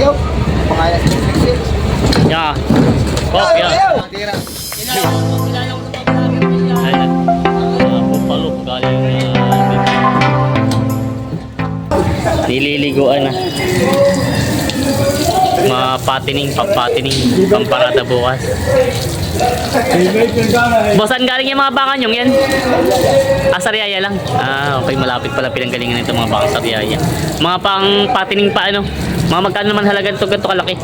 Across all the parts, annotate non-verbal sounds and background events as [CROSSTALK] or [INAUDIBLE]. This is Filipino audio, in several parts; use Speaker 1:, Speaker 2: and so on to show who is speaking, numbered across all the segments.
Speaker 1: Ayaw. Pangayas.
Speaker 2: Yeah. Oh, yeah.
Speaker 1: Tira.
Speaker 2: Ayun. Uh, Bupalo, galing uh, nililiguan na. Mga patining, pampatining, pamparada bukas. Bosan galing yung mga baka nyong yan? Ah, Sariaya lang. Ah, okay. Malapit pala pinanggalingan nito mga baka Sariaya. Mga pang patining pa ano? Mga magkano naman halaga ito ganito kalaki?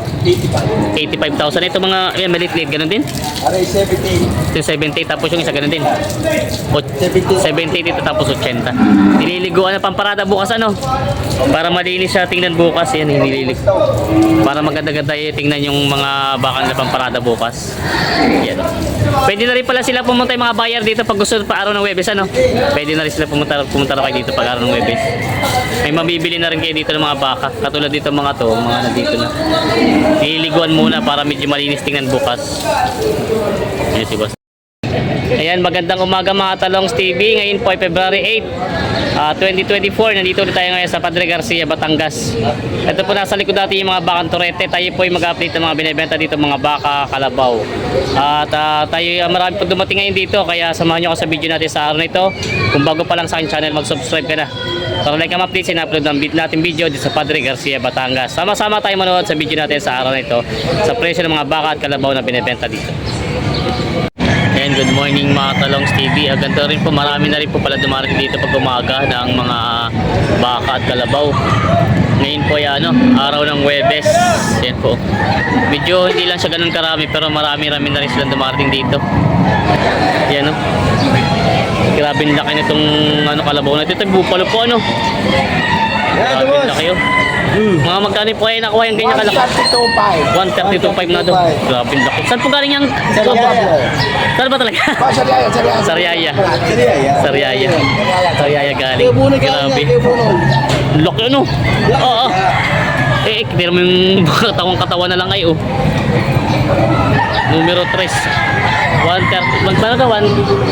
Speaker 2: 85,000. Ito mga, yan, maliit-liit. Ganun din?
Speaker 1: Aray, 70.
Speaker 2: Yung 70 tapos yung isa ganun din. O,
Speaker 1: 70.
Speaker 2: 70 dito tapos 80. Nililiguan na pamparada bukas ano? Para malinis siya tingnan bukas yan nililig. Para maganda-ganda yung tingnan yung mga bakal na pamparada bukas. Yan. Pwede na rin pala sila pumunta yung mga buyer dito pag gusto pa araw ng Webes ano? Pwede na rin sila pumunta pumunta na kayo dito pag araw ng Webes. May mabibili na rin kayo dito ng mga baka. Katulad dito mga to, mga nandito na. Nililiguan muna para medyo malinis tingnan bukas. Yan si boss. Ayan, magandang umaga mga Talongs TV. Ngayon po ay February 8, ah, 2024. Nandito ulit tayo ngayon sa Padre Garcia, Batangas. Ito po nasa likod natin yung mga bakang turete. Tayo po ay mag-update ng mga binibenta dito, mga baka, kalabaw. At ah, tayo, ah, marami po dumating ngayon dito. Kaya samahan nyo ako sa video natin sa araw na ito. Kung bago pa lang sa aking channel, mag-subscribe ka na. Para like ang update, sinupload ng vid- natin video dito sa Padre Garcia, Batangas. Sama-sama tayo manood sa video natin sa araw na ito sa presyo ng mga baka at kalabaw na binibenta dito. Good morning mga Talongs TV. Ah, ganito rin po, marami na rin po pala dumarating dito pag umaga ng mga baka at kalabaw. Ngayon po ay ano, araw ng Webes. Yan po. Medyo hindi lang siya ganun karami pero marami-rami na rin silang dumarating dito. Yan o. Grabe ang laki nitong ano, kalabaw na ito. Ito bupalo po ano. Grabe ang
Speaker 1: boss.
Speaker 2: Oh. Mga magkano po ay nakuha yung ganyan kalaki?
Speaker 1: 132.5.
Speaker 2: 132.5 na doon. Grabe ang laki. Saan po galing yung...
Speaker 1: Sariaya.
Speaker 2: Saan ba talaga?
Speaker 1: Sariaya, Sariaya.
Speaker 2: Sariaya.
Speaker 1: Sariaya.
Speaker 2: Sariaya. Sariaya galing. Grabe. Laki ano? Oo. Eh, pero mo yung katawang katawan na lang ay oh. Numero 3. 130. Magkano ka?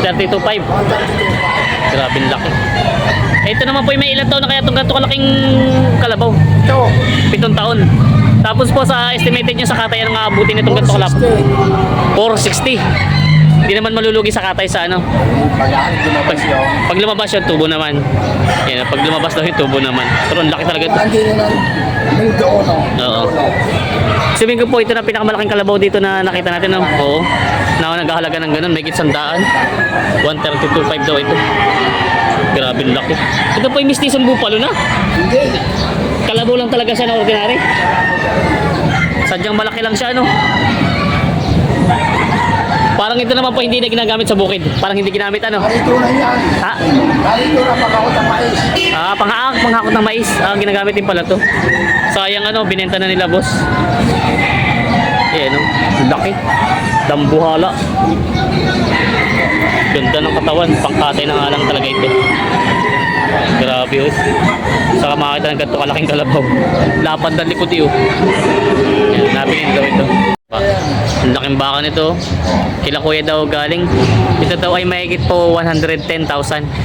Speaker 2: 132.5. Grabe ang laki. Ito naman po yung may ilang taon na kaya itong ganito kalaking kalabaw.
Speaker 1: Ito.
Speaker 2: Pitong taon. Tapos po sa estimated nyo sa katay ng aabutin nitong ganito kalabaw. 460. Hindi naman malulugi sa katay sa ano.
Speaker 1: Yun.
Speaker 2: Pag lumabas yung tubo naman. Yan, pag lumabas daw yung tubo naman. Pero ang laki talaga ito. Oo. Sabihin ko po, ito na pinakamalaking kalabaw dito na nakita natin. No? Oo. Na naghahalaga ng ganun, may sandaan. 132.5 daw ito. Grabe laki. Ito po yung mistisong bupalo na.
Speaker 1: Hindi.
Speaker 2: Kalabaw lang talaga siya na ordinary. Sadyang malaki lang siya, ano? Parang ito naman po hindi na ginagamit sa bukid. Parang hindi ginamit, ano?
Speaker 1: Narito na yan.
Speaker 2: Ha?
Speaker 1: Narito na pagkakot ng mais.
Speaker 2: Ah, panghaak, panghakot ng mais. Ah, ginagamit din pala to. Sayang ano, binenta na nila, boss. Eh, ano, laki. Dambuhala. Ganda ng katawan. Pangkatay na nga lang talaga ito. Grabe, oh. Saka makakita ng ganito kalaking kalabaw. Lapad ng likod, eh, oh. Yan, nabingin daw ito. Ang laking baka nito. Kila kuya daw galing. Ito daw ay mahigit po 110,000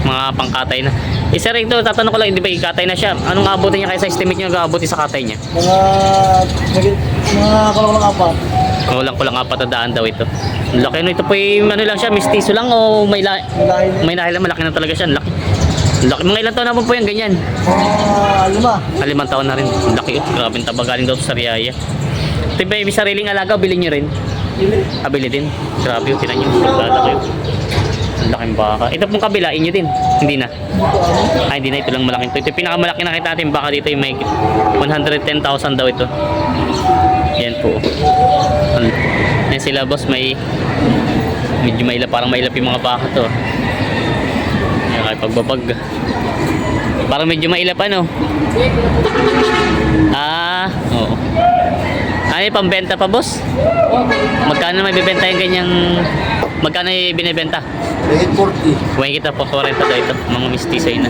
Speaker 2: mga pangkatay na. Isa rin ito, tatanong ko lang, di ba ikatay na siya? Anong abutin niya kaysa estimate niyo nag-aabuti sa katay niya?
Speaker 1: Mga, mga kalawang apat.
Speaker 2: Kulang kulang apat na daan daw ito. Laki no, ito po yung ano lang siya, mistiso lang o may la
Speaker 1: Lahi
Speaker 2: may lahi lang, malaki na talaga siya. Laki. Laki. Mga ilang taon na po po yan, ganyan.
Speaker 1: Mga lima.
Speaker 2: Ah, limang taon na rin. Laki. Oh. Grabe ang taba galing daw sa Riyaya. Ito ba yung sariling alaga, bilhin nyo rin? Ah, bili din. Grabe, oh, tinan nyo. Naglalaki. oh. Laking baka. Ito pong kabila, inyo din. Hindi na. Ah, hindi na. Ito lang malaking to. Ito yung pinakamalaki nakita natin baka dito yung may 110,000 daw ito. Yan po. Yan sila boss, may medyo mailap, parang mailap yung mga baka to. Yan kay pagbabag. Parang medyo mailap ano. Ah, oo. Ano yung pambenta pa boss? Magkano may bibenta yung ganyang Magkano yung binibenta?
Speaker 1: Kahit 40.
Speaker 2: Huwag kita po 40 daw ito, mga mistisay na.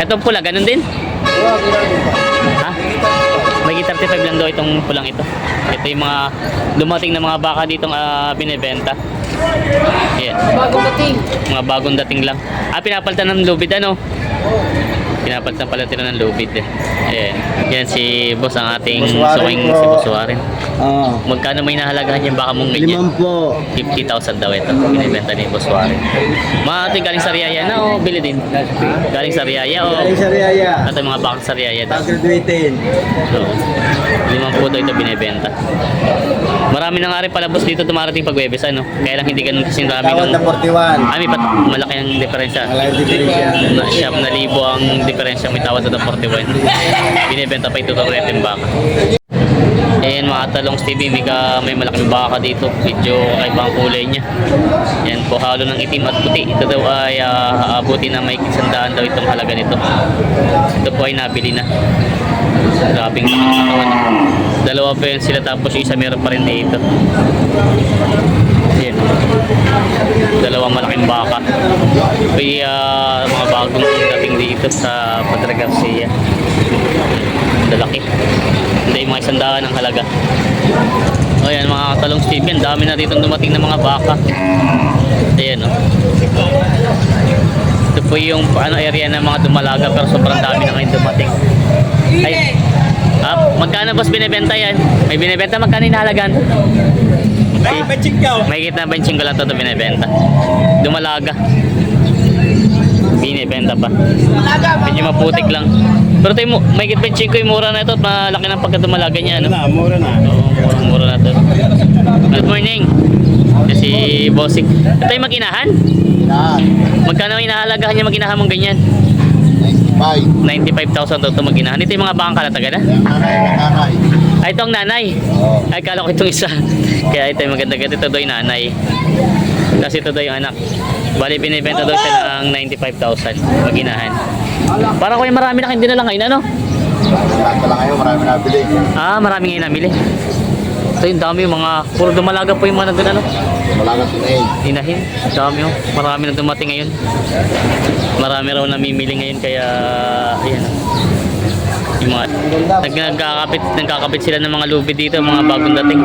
Speaker 2: Itong pula, ganun din?
Speaker 1: Wala, ginagawa.
Speaker 2: Ha? May 35 lang daw itong pulang ito. Ito yung mga dumating na mga baka ditong ah, binibenta. Yan.
Speaker 1: Bagong dating.
Speaker 2: Mga bagong dating lang. Ah, pinapalitan ng lubid ano? Pinapalitan pala tila ng lubid eh. Ayan. Yan si boss ang ating
Speaker 1: Boss Warren
Speaker 2: suking
Speaker 1: po.
Speaker 2: si Boss Warren.
Speaker 1: Oo.
Speaker 2: Magkano may nahalagahan yan baka mong ganyan?
Speaker 1: Limang po.
Speaker 2: 50,000 daw ito. Binibenta ni Boss Warren. Mga ate galing sa Riyaya na o bili din? Galing sa Riyaya o
Speaker 1: Galing sa Riyaya.
Speaker 2: ito mga bakang sa Riyaya daw.
Speaker 1: Pag-graduating.
Speaker 2: So, limang daw ito binibenta. Marami na nga rin pala boss dito dumarating pag Webes ano. Kaya lang hindi ganun kasing dami
Speaker 1: Tawad
Speaker 2: nung...
Speaker 1: na 41.
Speaker 2: Ay, may pat malaki ang diferensya.
Speaker 1: Malaking diferensya.
Speaker 2: Na siyam na libo ang diferensya may tawad na 41. Binibenta pa ito ng yung baka. Ayan mga talong Stevie, may, ka, may malaking baka dito. Medyo kaibang kulay niya. Yan po halo ng itim at puti. Ito daw ay uh, aabuti na may kisandaan daw itong halaga nito. Ito po ay nabili na. Grabing katawan. Dalawa pa yan sila tapos isa meron pa rin dito. Yan. Dalawang malaking baka. Kaya mga bagong dating dito sa Padre Garcia. Dalaki. Hindi yung mga isandaan ang halaga. O yan mga talong Steve yan. Dami na dito dumating ng mga baka. Ayan o. Ito po yung ano, area ng mga dumalaga pero sobrang dami na ngayon dumating. Ay, ah, magkano boss binibenta yan? May binibenta magkano inahalagan?
Speaker 1: Ay, matching ka.
Speaker 2: May kita benching ko lang ito binibenta. Dumalaga. Binibenta pa. Medyo maputik lang. Pero tayo mo, may kit benching ko yung mura na ito at malaki ng pagkadumalaga niya. Ano?
Speaker 1: Na, mura na.
Speaker 2: Oo, murang mura na ito. Good morning. Ito si Bossing. Ito yung maginahan? Magkano inahalagahan niya maginahan mong ganyan?
Speaker 1: 95.
Speaker 2: 95,000 daw ito maginahan. Ito yung mga bakang kalataga na?
Speaker 1: Nanay.
Speaker 2: Ay, ito ang nanay.
Speaker 1: Oo.
Speaker 2: Ay, kala ko itong isa. [LAUGHS] Kaya ito yung maganda ganda. Ito daw yung nanay. Kasi ito daw yung anak. Bali, binibenta daw siya ng 95,000. Maginahan. Para ko yung marami na hindi na lang ngayon. Ano?
Speaker 1: Lahat pala ngayon, marami nabili.
Speaker 2: Ah, marami ngayon namili. Ito yung dami yung mga, puro dumalaga po yung mga nandun ano.
Speaker 1: Wala ka tunayin.
Speaker 2: Inahin. Dami oh. Marami na dumating ngayon. Marami raw namimili ngayon kaya, ayan. Yung mga, nag, nagkakapit, nagkakapit sila ng mga lubi dito, mga bagong dating.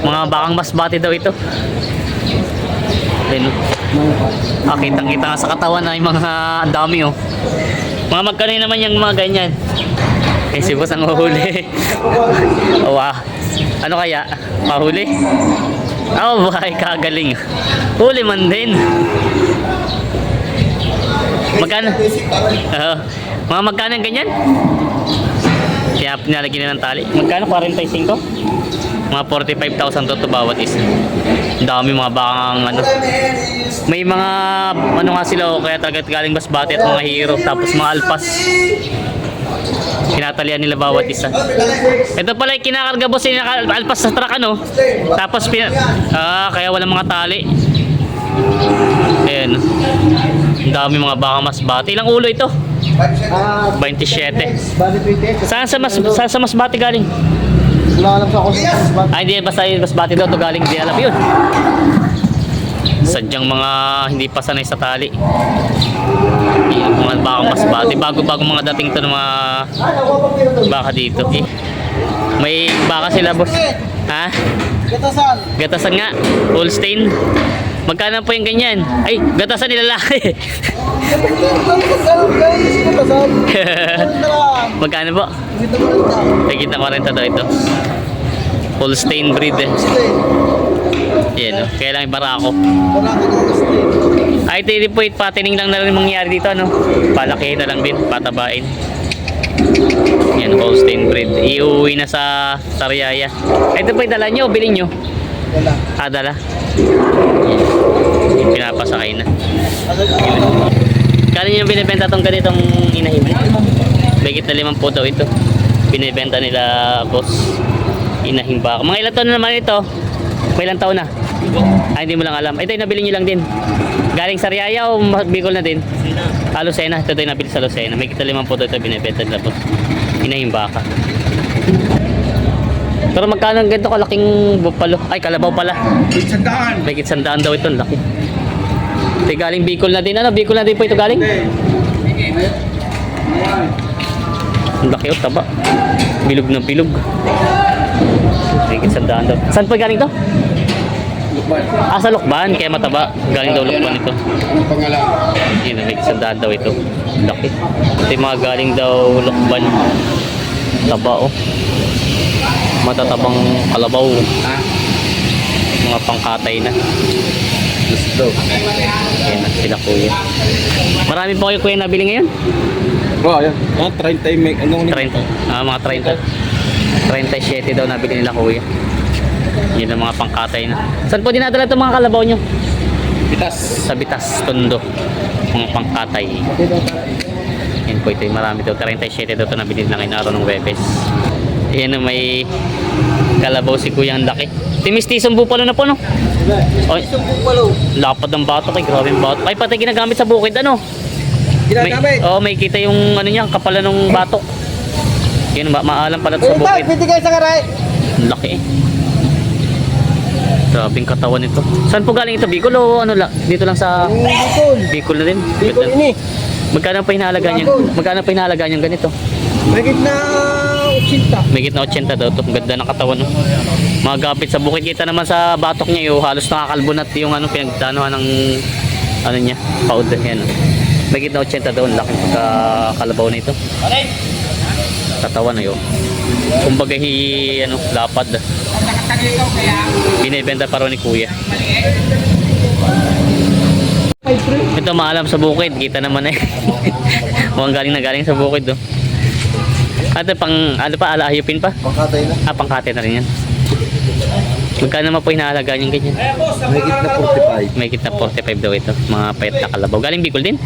Speaker 2: Mga bakang masbati daw ito. Oh. Ah, kitang-kita sa katawan na yung mga dami oh. Mga magkano naman yung mga ganyan. Eh, si boss ang uhuli. oh, [LAUGHS] wow. Ano kaya? Mahuli? Oh, bakay kagaling. Huli man din. Magkano? Oo. mga magkano ganyan? Kaya pinalagyan na ng tali. Magkano? 45? Mga 45,000 to to bawat isa. Dami mga bakang ano. May mga ano nga sila o kaya talaga galing basbate at mga hero tapos mga alpas. Tinatalian nila bawat isa. Ito pala yung kinakarga boss yung alpas sa truck ano. Tapos pina ah, kaya walang mga tali. Ayan. Ang dami mga baka mas bati. Ilang ulo ito?
Speaker 1: Ah,
Speaker 2: 27.
Speaker 1: bali 20.
Speaker 2: Saan sa mas saan sa mas bati galing?
Speaker 1: Wala alam sa ako sa spot.
Speaker 2: Ay, hindi basta yung mas bati daw to galing, hindi alam yun. Sadyang mga hindi pa sanay sa tali. Yung mga baka mas bati. Bago-bago mga dating to ng mga baka dito. Eh. May baka sila boss. Ha?
Speaker 1: Katasan.
Speaker 2: Gatasan nga. Holstein. Magkano po yung ganyan? Ay, gatasan ni lalaki. [LAUGHS] Magkano po? Nagkita ko rin daw ito. Holstein breed eh. Yan, oh. kaya lang ibara ako.
Speaker 1: Wala ka ng gusto.
Speaker 2: Ay, ito po, patining lang na rin mangyari dito, ano? Palaki na lang din, patabain. Yan, Holstein breed. Iuwi na sa Sariaya. Ito po, dala nyo, bilhin nyo.
Speaker 1: Wala.
Speaker 2: Ah, dala. Yan. Yung Pinapasakay na. Kano nyo binibenta tong ganitong inahin? Bigit na limang po daw ito. Binibenta nila, boss. Inahing baka. Mga ilang taon na naman ito? May ilang taon na? Ay, hindi mo lang alam. Ito yung nabili nyo lang din. Galing sa Riaya o Bicol na din? Ah, Lucena. Ito yung nabili sa Lucena. May kita limang po ito binibenta nila, boss. Inahing baka. Pero magkano ang ganito kalaking bupalo? Ay, kalabaw pala.
Speaker 1: Sandaan.
Speaker 2: May sandaan daw ito, laki. Ito galing Bicol na din. Ano, Bicol na din po ito galing? Ang laki oh, taba. Bilog na bilog. May sandaan daw. Saan po galing to?
Speaker 1: Lukban.
Speaker 2: Ah, sa Lukban, kaya mataba. Galing daw Lukban ito.
Speaker 1: Ang pangalan?
Speaker 2: Yun, may sandaan daw ito. Laki. Ito yung mga galing daw Lukban. Taba, oh. Matatabang kalabaw.
Speaker 1: Ha?
Speaker 2: Mga pangkatay na.
Speaker 1: Gusto.
Speaker 2: Yan na, sila kuya. Marami po kayo kuya nabili ngayon?
Speaker 1: Oh, yan. Ah, 30 make. Ano
Speaker 2: 30. Ah, mga 30. 37 daw nabili nila kuya. Yun ang mga pangkatay na. Saan po dinadala itong mga kalabaw nyo?
Speaker 1: Pitas.
Speaker 2: Sa Bitas, Tondo. Mga pangkatay. Yan po ito, yung marami daw. 37 daw ito nabili na ngayon araw ng Webes. Yan may kalabaw si kuya ang laki. Timistisong bupalo na po no? Oy,
Speaker 1: Palo.
Speaker 2: lapad ng batok eh. Grabe yung batok. Ay, pati ginagamit sa bukid ano? May,
Speaker 1: Ginagamit.
Speaker 2: oh, may kita yung ano niya, kapalan ng batok. Yun, ma maalam pala sa bukid.
Speaker 1: pwede kayo sa karay.
Speaker 2: Ang laki eh. Grabing katawan nito. Saan po galing ito? Bicol o ano lang? Dito lang sa
Speaker 1: Bicol.
Speaker 2: Bicol na din.
Speaker 1: Bicol ini.
Speaker 2: Magkano pa hinahalaga niyan? Magkano pa hinahalaga niyan ganito?
Speaker 1: Mahigit na 80.
Speaker 2: May gitna 80 daw to. Ganda ng katawan. No? Mga gapit sa bukid. Kita naman sa batok niya yung halos nakakalbunat yung ano pinagdanohan ng ano niya. Paud. Yan. oh. May gitna 80 daw. Ang laking pagkakalabaw na ito. Katawan na yun. Kumbaga hi, ano, lapad. Binibenta pa ni kuya. Ito maalam sa bukid, kita naman eh. [LAUGHS] Mukhang galing na galing sa bukid do. Ano pang ano pa alahayupin pa?
Speaker 1: Pangkatay na.
Speaker 2: Ah, pangkate na rin yan. Magkano naman po hinahalaga yung ganyan?
Speaker 1: Mahigit na 45.
Speaker 2: May kita 45 daw ito. Mga payat na kalabaw. Galing Bicol din?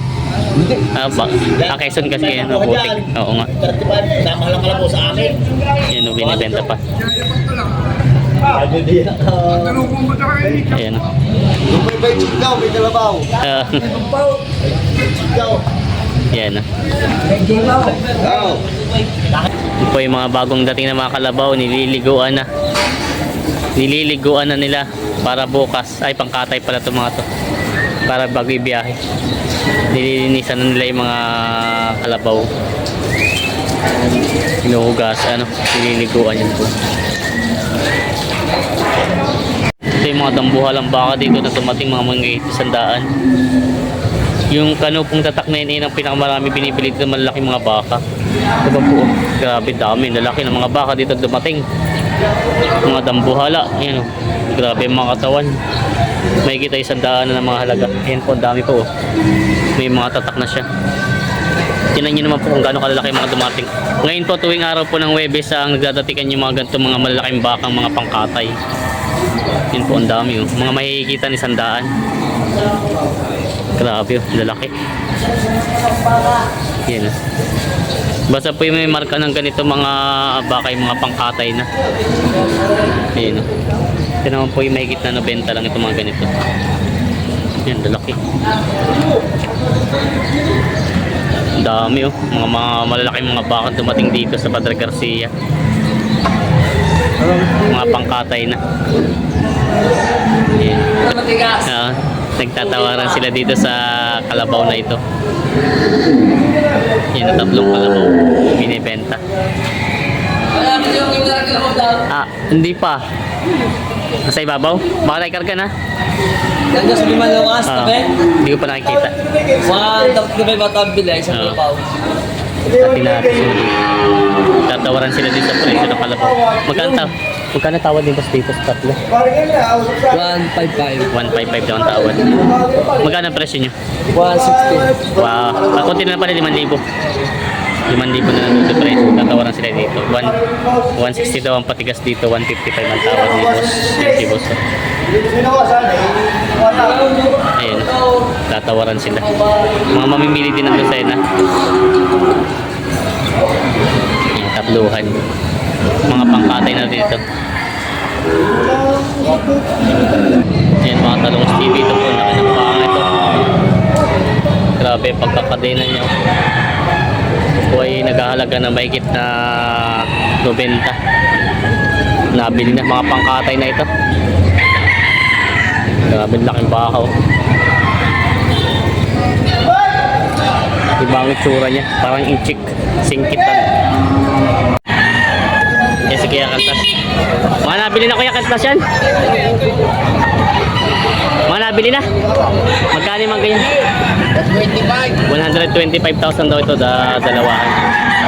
Speaker 1: Hindi.
Speaker 2: Ah, ba? Ah, Quezon kasi ano, butik. Oo nga.
Speaker 1: 35. Tama lang pala po sa akin.
Speaker 2: Yan o, binibenta pa. Ayan o.
Speaker 1: May bay daw, may kalabaw.
Speaker 2: Ah. Yan o.
Speaker 1: Daw.
Speaker 2: Ito po yung mga bagong dating na mga kalabaw, nililiguan na. Nililiguan na nila para bukas. Ay, pangkatay pala itong mga to. Para bago ibiyahe. Nililinisan na nila yung mga kalabaw. Hinuhugas, ano, nililiguan yan po. Ito yung mga dambuhalang baka dito na tumating mga mga sandaan. Yung kanupong tatak na yun, yun ang pinakamarami binibili dito ng malalaking mga baka. Diba po? Grabe dami. Lalaki ng mga baka dito dumating. Mga dambuhala. Yan o. Grabe yung mga katawan. May kita isang daan na ng mga halaga. Yan po, dami po. oh. May mga tatak na siya. Tinan nyo naman po kung gaano kalalaki mga dumating. Ngayon po, tuwing araw po ng Webes, ang nagdadatikan yung mga ganito mga malalaking bakang mga pangkatay. Yan po, ang dami. Oh. Mga makikita ni sandaan. Grabe, oh, lalaki. Yan. Basta po yung may marka ng ganito mga bakay, mga pangkatay na. Ayan. oh. Ito naman po yung mahigit na nabenta lang itong mga ganito. Yan, lalaki. Dami oh. Mga, mga malalaking mga baka dumating dito sa Padre Garcia. Mga pangkatay na. Nagtatawaran sila dito sa kalabaw na ito. Yan ang tatlong kalabaw. Binibenta. Ah, hindi pa. Nasa ibabaw? Baka naikarga na?
Speaker 3: Sa lima lukas,
Speaker 2: Ah,
Speaker 3: tabi.
Speaker 2: hindi ko pa nakikita.
Speaker 3: One, tapos di ba yung matabila, isang
Speaker 2: Ah.
Speaker 3: lupaw.
Speaker 2: Pati natin. Tatawaran sila dito sa presyo ng kalabaw. Magkano taw? Magkano tawad din boss dito sa tatlo?
Speaker 3: One, five, five.
Speaker 2: 155 daw ang tawad. Magkano ang presyo nyo?
Speaker 3: One, sixty.
Speaker 2: Wow. Konti na lang pala, 5,000. 5,000 na lang dito presyo. Tatawaran sila dito. 1, 160 daw ang patigas dito. 155 ang tawad ni boss. Yan si boss. Ayun. Tatawaran sila. Mga mamimili din ng dosena. Ayan, tatluhan. Mga pangkatay na dito. Ayan mga talong TV ito po. Laki ng pang ito. Grabe pagkakadena niya. Ito ay naghahalaga na mahigit na 90. Nabili na mga pangkatay na ito. Grabe laking bakaw. Iba ang itsura niya. Parang inchik. Singkitan. Kuya Kaltas. Mga nabili na Kuya Kaltas yan? nabili na. Magkano man ganyan? 125,000 daw ito da dalawahan.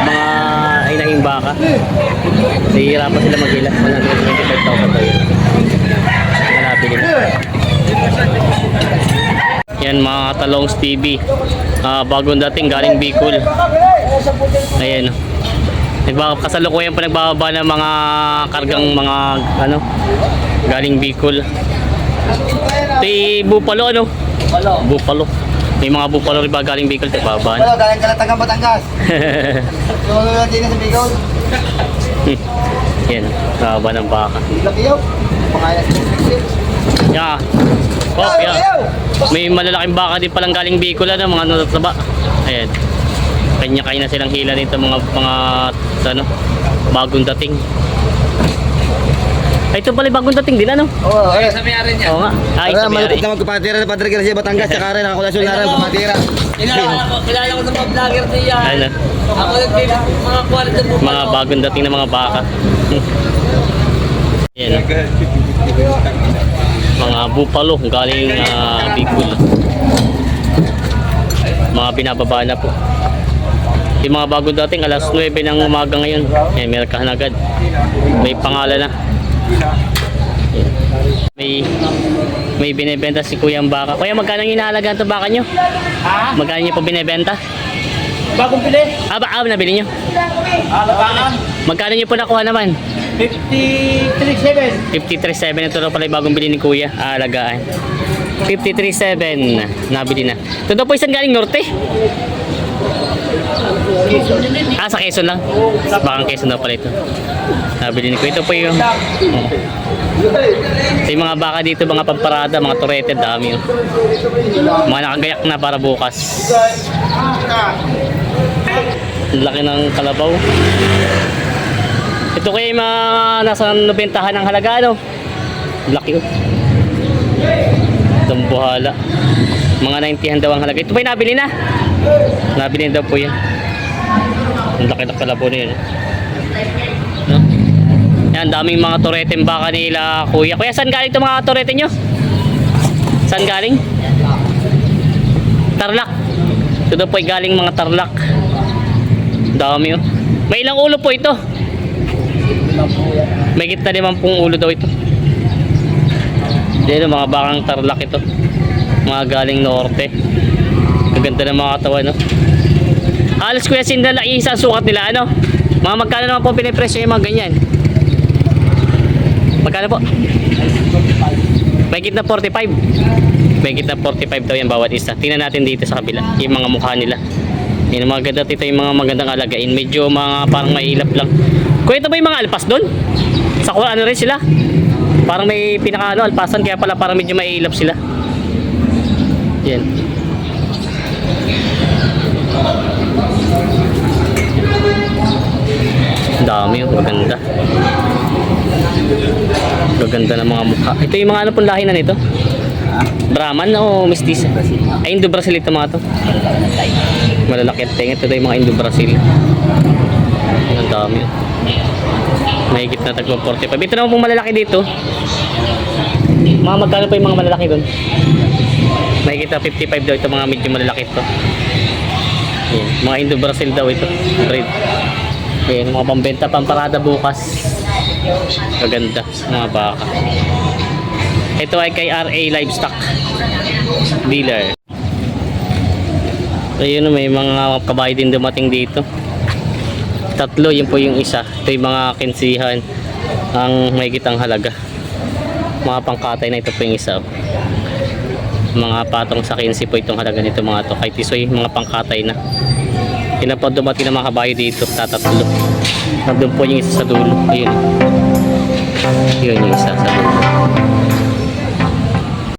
Speaker 2: Mga inahing baka. Nahihirapan sila maghila. 125,000 daw yun. Mga nabili na. Yan mga talongs TV. Ah, bagong dating galing Bicol. Ayan. Nagbaba kasalukuyan pa nagbababa ng mga kargang mga ano galing Bicol. Ito Bupalo ano?
Speaker 3: Walo.
Speaker 2: Bupalo. May mga Bupalo rin ba galing Bicol nagbababa.
Speaker 1: Wala, galing ka na tagang Batangas. [LAUGHS] Lang din sa Bicol. [LAUGHS]
Speaker 2: Yan, baba ng baka.
Speaker 1: Laki yun. Pangalan.
Speaker 2: Yeah. Oh, yeah. May malalaking baka din palang galing Bicol ano, mga natataba. Ayan. Kanya-kanya na silang hila nito mga mga ano, bagong dating. Ay, ito pala bagong dating din ano?
Speaker 1: Oo, eh.
Speaker 3: Sa may-ari niya.
Speaker 2: Oo nga. Ay,
Speaker 1: Ara,
Speaker 2: sa
Speaker 1: malupit
Speaker 2: may-ari.
Speaker 1: naman kapatira sa Padre Garcia Batangas, tsaka rin ako lasyon na rin kapatira.
Speaker 3: Kilala ko, kilala ko sa mga vlogger niya.
Speaker 2: Ano?
Speaker 3: Ako nagpili mga quality po.
Speaker 2: Mga bagong dating na mga baka. [LAUGHS] Yan. Mga bupalo galing ah, Bicol. Mga binababa na po. Yung mga bago dating alas 9 ng umaga ngayon. Eh, meron ka na agad. May pangalan na. May may binebenta si Kuya ang baka. Kuya, magkano yung inahalagaan ito baka nyo?
Speaker 3: Ha?
Speaker 2: Magkano nyo po binebenta?
Speaker 3: Bagong pili?
Speaker 2: Ah, ba, ah, nabili nyo?
Speaker 3: Ah, labanan.
Speaker 2: Magkano nyo po nakuha naman?
Speaker 3: 53.7.
Speaker 2: 53.7 ito daw pala yung bagong bili ni Kuya. Ah, alagaan. 53.7 nabili na. Ito daw po isang galing norte. Ah, sa Quezon lang. Bakang Quezon daw pala ito. Ni Kuya. Ito po yung... Ito yung mga baka dito, mga pamparada, mga turete, dami. Oh. Mga nakagayak na para bukas. Laki ng kalabaw. Ito kaya yung mga nasa nabentahan ng halaga, ano? Laki oh. Itong buhala. Mga 90 daw ang halaga. Ito pa yung nabili na. Nabili na daw po yan. Ang laki ng kalabo na yun. No? Yan, daming mga torete baka nila kuya. Kuya, saan galing itong mga torete nyo? Saan galing? Tarlac. Ito po galing mga Tarlac. Dami oh. May ilang ulo po ito? May kita naman pong ulo daw ito. Yan mga bakang tarlak ito. Mga galing norte. Gaganda ng mga katawan, no? Halos kuya sindala isa sukat nila, ano? Mga magkano naman po pinipresyo yung mga ganyan? Magkano po? May na 45. May na 45 daw yan bawat isa. Tingnan natin dito sa kabila. Yung mga mukha nila. Yan, mga ganda dito yung mga magandang alagain. Medyo mga parang mailap lang. Kuya, ito ba yung mga alpas doon? Sa kuha, ano rin sila? Parang may pinaka ano, alpasan kaya pala parang medyo mailap sila. Yan. Ang Dami yung maganda. Mukha. Ito yung mga ano pong lahi na nito? Brahman o Mestiza? Ay, Indo-Brazil ito mga to. Malalaki at tenga. Ito yung mga Indo-Brazil. Ang dami. Mahigit na tagpo 45. Ito naman pong malalaki dito. Mga magkano pa yung mga malalaki doon? Mahigit na 55 daw ito mga medyo malalaki ito. Yan. Mga Indo-Brazil daw ito. Breed. Yan, mga pambenta, pamparada bukas. Kaganda. Mga baka. Ito ay kay RA Livestock Dealer. Ayun, may mga kabayo din dumating dito. Tatlo, yun po yung isa. Ito yung mga kinsihan ang may kitang halaga. Mga pangkatay na ito po yung isa. oh. Mga patong sa 15 po itong halaga nito mga to. Kay Tisoy, mga pangkatay na. Yun na po dumating ng mga kabayo dito. Tatatlo. Nandun po yung isa sa dulo. Ayun. Yun yung isa sa dulo.